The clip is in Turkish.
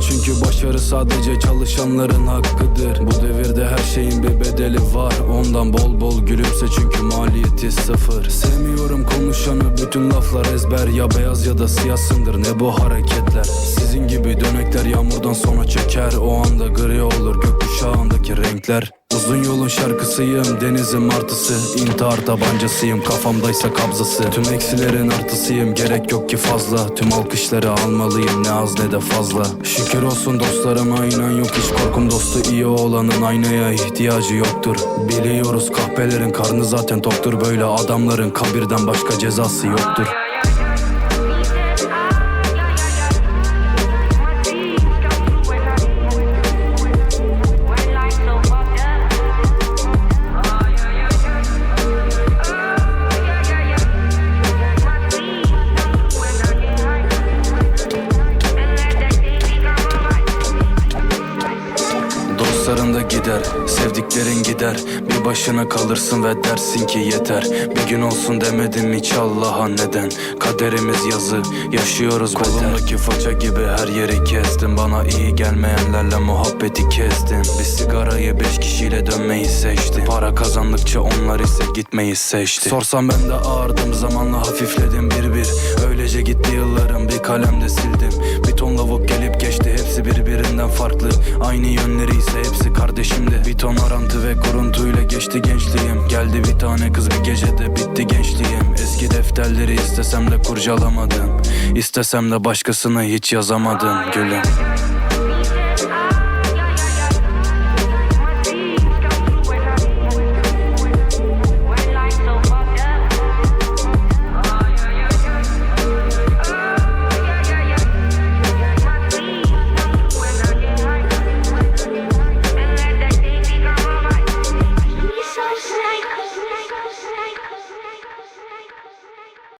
Çünkü başarı sadece çalışanların hakkıdır. Bu devirde her şeyin bir bedeli var. Ondan bol bol gülümse çünkü maliyeti sıfır. Sevmiyorum konuşanı bütün laflar ezber. Ya beyaz ya da siyahsındır ne bu hareketler? Sizin gibi dönekler yağmurdan sonra çöker O anda gri olur gökkuşağındaki renkler Uzun yolun şarkısıyım denizin martısı. İntihar tabancasıyım kafamdaysa kabzası. Tüm eksilerin artısıyım gerek yok ki fazla. Tüm alkışları almalıyım ne az ne de fazla. Şükür olsun dostlarıma inan yok hiç korkum Dostu. İyi olanın aynaya ihtiyacı yoktur. Biliyoruz kahpelerin karnı zaten toktur. Böyle adamların kabirden başka cezası yoktur Dostların gider, sevdiklerin gider. Bir başına kalırsın ve dersin ki yeter. Bir gün olsun demedim hiç Allah'a neden. Kaderimiz yazı, yaşıyoruz Kolumdaki faça gibi her yeri kezdin Bana iyi gelmeyenlerle muhabbeti kezdin Bir sigarayı beş kişiyle dönmeyi seçtim. Para kazandıkça onlar ise gitmeyi seçti. Sorsam ben de ağırdım zamanla hafifledim bir bir. Öylece gitti yıllarım bir kalemde sildim hepsi birbirinden farklı. Aynı yönleri ise hepsi kardeşimdi Bir ton arantı ve kuruntuyla geçti gençliğim. Geldi bir tane kız bir gecede bitti gençliğim. Eski defterleri istesem de kurcalamadım. İstesem de başkasına hiç yazamadım gülüm